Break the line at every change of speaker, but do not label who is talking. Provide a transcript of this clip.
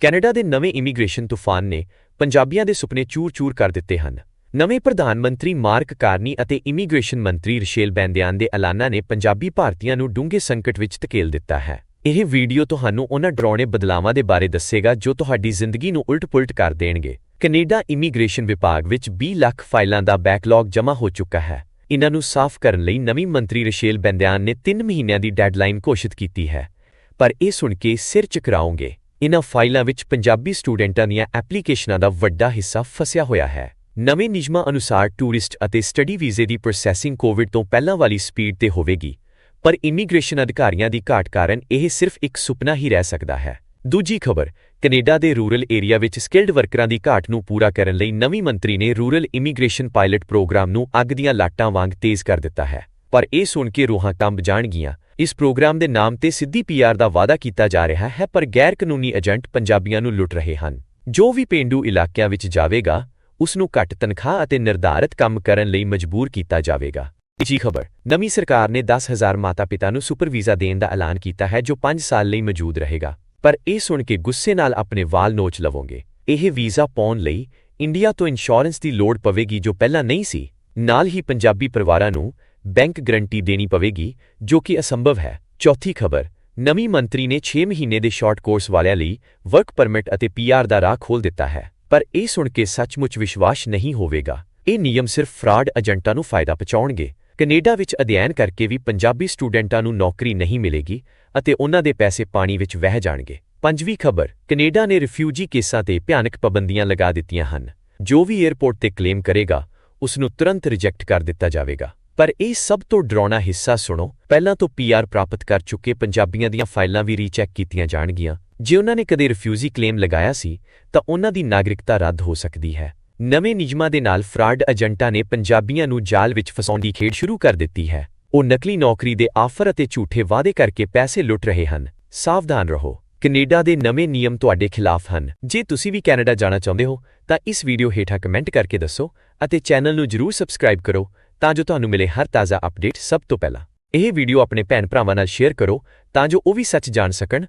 Canada ਦੇ ਨਵੇਂ immigration ਤੂਫਾਨ ਨੇ ਪੰਜਾਬੀਆਂ ਦੇ ਸੁਪਨੇ ਚੂਰ-ਚੂਰ ਕਰ ਦਿੱਤੇ ਹਨ। ਨਵੇਂ ਪ੍ਰਧਾਨ ਮੰਤਰੀ ਮਾਰਕ ਕਾਰਨੀ ਅਤੇ ਇਮੀਗ੍ਰੇਸ਼ਨ ਮੰਤਰੀ ਰਿਸ਼ੇਲ ਬੈਂਦਿਆਨ ਦੇ ਐਲਾਨਾਂ ਨੇ ਪੰਜਾਬੀ ਭਾਰਤੀਆਂ ਨੂੰ ਡੂੰਘੇ ਸੰਕਟ ਵਿੱਚ ਧਕੇਲ ਦਿੱਤਾ ਹੈ। ਇਹ ਵੀਡੀਓ ਤੁਹਾਨੂੰ ਉਹਨਾਂ ਡਰਾਉਣੇ ਬਦਲਾਵਾਂ ਦੇ ਬਾਰੇ ਦੱਸੇਗਾ ਜੋ ਤੁਹਾਡੀ ਜ਼ਿੰਦਗੀ ਨੂੰ ਉਲਟ-ਪੁਲਟ ਕਰ ਦੇਣਗੇ। ਕੈਨੇਡਾ ਇਮੀਗ੍ਰੇਸ਼ਨ ਵਿਭਾਗ ਵਿੱਚ 20 ਲੱਖ ਫਾਈਲਾਂ ਦਾ ਬੈਕਲੌਗ ਜਮ੍ਹਾਂ ਹੋ ਚੁੱਕਾ ਹੈ। ਇਹਨਾਂ ਨੂੰ ਸਾਫ਼ ਕਰਨ ਲਈ ਨਵੀਂ ਮੰਤਰੀ ਰਿਸ਼ੇਲ ਬੈਂਦਿਆਨ ਨੇ 3 ਮਹੀਨਿਆਂ ਦੀ ਡੈਡਲਾਈਨ ਘੋਸ਼ਿਤ ਕੀਤੀ ਹੈ। ਪਰ ਇਹ ਸੁਣ ਕੇ ਸਿਰ ਚਕਰਾਓਗੇ ਇਨ੍ਹਾਂ ਫਾਈਲਾਂ ਵਿੱਚ ਪੰਜਾਬੀ ਸਟੂਡੈਂਟਾਂ ਦੀਆਂ ਐਪਲੀਕੇਸ਼ਨਾਂ ਦਾ ਵੱਡਾ ਹਿੱਸਾ ਫਸਿਆ ਹੋਇਆ ਹੈ। ਨਵੇਂ ਨਿਯਮਾਂ ਅਨੁਸਾਰ ਟੂਰਿਸਟ ਅਤੇ ਸਟੱਡੀ ਵੀਜ਼ੇ ਦੀ ਪ੍ਰੋਸੈਸਿੰਗ ਕੋਵਿਡ ਤੋਂ ਪਹਿਲਾਂ ਵਾਲੀ ਸਪੀਡ ਤੇ ਹੋਵੇਗੀ, ਪਰ ਇਮੀਗ੍ਰੇਸ਼ਨ ਅਧਿਕਾਰੀਆਂ ਦੀ ਘਾਟ ਕਾਰਨ ਇਹ ਸਿਰਫ ਇੱਕ ਸੁਪਨਾ ਹੀ ਰਹਿ ਸਕਦਾ ਹੈ। ਦੂਜੀ ਖਬਰ, ਕੈਨੇਡਾ ਦੇ ਰੂਰਲ ਏਰੀਆ ਵਿੱਚ ਸਕਿਲਡ ਵਰਕਰਾਂ ਦੀ ਘਾਟ ਨੂੰ ਪੂਰਾ ਕਰਨ ਲਈ ਨਵੀਂ ਮੰਤਰੀ ਨੇ ਰੂਰਲ ਇਮੀਗ੍ਰੇਸ਼ਨ ਪਾਇਲਟ ਪ੍ਰੋਗਰਾਮ ਨੂੰ ਅੱਗ ਦੀਆਂ ਲਾਟਾਂ ਵਾਂਗ ਤੇਜ਼ ਕਰ ਦਿੱਤਾ ਹੈ। ਪਰ ਇਹ ਸੁਣ ਕੇ ਰੂਹਾਂ ਕੰਬ ਜਾਣਗੀਆਂ। ਇਸ ਪ੍ਰੋਗਰਾਮ ਦੇ ਨਾਮ ਤੇ ਸਿੱਧੀ ਪੀਆਰ ਦਾ ਵਾਅਦਾ ਕੀਤਾ ਜਾ ਰਿਹਾ ਹੈ, ਪਰ ਗੈਰ ਕਾਨੂੰਨੀ ਏਜੰਟ ਪੰਜਾਬੀਆਂ ਨੂੰ ਲੁੱਟ ਰਹੇ ਹਨ। ਜੋ ਵੀ ਪੇਂਡੂ ਇਲਾਕਿਆਂ ਵਿੱਚ ਜਾਵੇਗਾ ਉਸ ਨੂੰ ਘੱਟ ਤਨਖਾਹ ਅਤੇ ਨਿਰਧਾਰਤ ਕੰਮ ਕਰਨ ਲਈ ਮਜਬੂਰ ਕੀਤਾ ਜਾਵੇਗਾ। ਤੀਜੀ ਖਬਰ, ਨਵੀਂ ਸਰਕਾਰ ਨੇ 10000 ਮਾਤਾ-ਪਿਤਾ ਨੂੰ ਸੁਪਰ ਵੀਜ਼ਾ ਦੇਣ ਦਾ ਐਲਾਨ ਕੀਤਾ ਹੈ, ਜੋ 5 ਸਾਲ ਲਈ ਮੌਜੂਦ ਰਹੇਗਾ। ਪਰ ਇਹ ਸੁਣ ਕੇ ਗੁੱਸੇ ਨਾਲ ਆਪਣੇ ਵਾਲ ਨੋਚ ਲਵੋਗੇ। ਇਹ ਵੀਜ਼ਾ ਪਾਉਣ ਲਈ ਇੰਡੀਆ ਤੋਂ ਇੰਸ਼ੋਰੈਂਸ ਦੀ ਲੋੜ ਪਵੇਗੀ ਜੋ ਪਹਿਲਾਂ ਨਹੀਂ ਸੀ। ਨਾਲ ਹੀ ਪੰਜਾਬੀ ਪਰਿਵਾਰਾਂ ਨੂੰ ਬੈਂਕ ਗਰੰਟੀ ਦੇਣੀ ਪਵੇਗੀ, ਜੋ ਕਿ ਅਸੰਭਵ ਹੈ। ਚੌਥੀ ਖਬਰ, ਨਵੀਂ ਮੰਤਰੀ ਨੇ 6 ਮਹੀਨੇ ਦੇ ਸ਼ਾਰਟ ਕੋਰਸ ਵਾਲਿਆਂ ਲਈ ਵਰਕ ਪਰਮਿਟ ਅਤੇ ਪੀਆਰ ਦਾ ਰਾਹ ਖੋਲ ਦਿੱਤਾ ਹੈ। ਪਰ ਇਹ ਸੁਣ ਕੇ ਸੱਚਮੁੱਚ ਵਿਸ਼ਵਾਸ ਨਹੀਂ ਹੋਵੇਗਾ। ਇਹ ਨਿਯਮ ਸਿਰਫ ਫਰਾਡ ਏਜੰਟਾਂ ਨੂੰ ਫਾਇਦਾ ਪਹੁੰਚਾਉਣਗੇ। ਕੈਨੇਡਾ ਵਿੱਚ ਅਧਿਐਨ ਕਰਕੇ ਵੀ ਪੰਜਾਬੀ ਸਟੂਡੈਂਟਾਂ ਨੂੰ ਨੌਕਰੀ ਨਹੀਂ ਮਿਲੇਗੀ ਅਤੇ ਉਹਨਾਂ ਦੇ ਪੈਸੇ ਪਾਣੀ ਵਿੱਚ ਵਹਿ ਜਾਣਗੇ। ਪੰਜਵੀਂ ਖਬਰ, ਕੈਨੇਡਾ ਨੇ ਰਿਫਿਊਜੀ ਕੇਸਾਂ ਤੇ ਭਿਆਨਕ ਪਾਬੰਦੀਆਂ ਲਗਾ ਦਿੱਤੀਆਂ ਹਨ। ਜੋ ਵੀ 에ਅਰਪੋਰਟ ਤੇ ਕਲੇਮ ਕਰੇਗਾ ਉਸ ਨੂੰ ਤੁਰੰਤ ਰਿਜੈਕਟ ਕਰ ਦਿੱਤਾ ਜਾਵੇਗਾ। ਪਰ ਇਹ ਸਭ ਤੋਂ ਡਰਾਉਣਾ ਹਿੱਸਾ ਸੁਣੋ, ਪਹਿਲਾਂ ਤੋਂ ਪੀਆਰ ਪ੍ਰਾਪਤ ਕਰ ਚੁੱਕੇ ਪੰਜਾਬੀਆਂ ਦੀਆਂ ਫਾਈਲਾਂ ਵੀ ਰੀਚੈਕ ਕੀਤੀਆਂ ਜਾਣਗੀਆਂ। ਜੇ ਉਹਨਾਂ ਨੇ ਕਦੇ ਰਿਫਿਊਜੀ ਕਲੇਮ ਲਗਾਇਆ ਸੀ, ਤਾਂ ਉਹਨਾਂ ਦੀ ਨਾਗਰਿਕਤਾ ਰੱਦ ਹੋ ਸਕਦੀ ਹੈ। ਨਵੇਂ ਨਿਯਮਾਂ ਦੇ ਨਾਲ ਫਰਾਡ ਏਜੰਟਾਂ ਨੇ ਪੰਜਾਬੀਆਂ ਨੂੰ ਜਾਲ ਵਿੱਚ ਫਸਾਉਣ ਦੀ ਖੇਡ ਸ਼ੁਰੂ ਕਰ ਦਿੱਤੀ ਹੈ। ਉਹ ਨਕਲੀ ਨੌਕਰੀ ਦੇ ਆਫਰ ਅਤੇ ਝੂਠੇ ਵਾਅਦੇ ਕਰਕੇ ਪੈਸੇ ਲੁੱਟ ਰਹੇ ਹਨ। ਸਾਵਧਾਨ ਰਹੋ। ਕੈਨੇਡਾ ਦੇ ਨਵੇਂ ਨਿਯਮ ਤੁਹਾਡੇ ਖਿਲਾਫ ਹਨ। ਜੇ ਤੁਸੀਂ ਵੀ ਕੈਨੇਡਾ ਜਾਣਾ ਚਾਹੁੰਦੇ ਹੋ, ਤਾਂ ਇਸ ਵੀਡੀਓ ਹੇਠਾਂ ਕਮੈਂਟ ਕਰਕੇ ਦੱਸੋ ਅਤੇ ਚੈਨਲ ਨੂੰ ਜਰੂਰ ਸਬਸਕ੍ਰਾਈਬ ਕਰੋ। ਤਾਂ ਜੋ ਤੁਹਾਨੂੰ ਮਿਲੇ ਹਰ ਤਾਜ਼ਾ ਅਪਡੇਟ ਸਭ ਤੋਂ ਪਹਿਲਾਂ। ਇਹ ਵੀਡੀਓ ਆਪਣੇ ਭੈਣ ਭਰਾਵਾਂ ਨਾਲ ਸ਼ੇਅਰ ਕਰੋ ਤਾਂ ਜੋ ਉਹ ਵੀ ਸੱਚ ਜਾਣ ਸਕਣ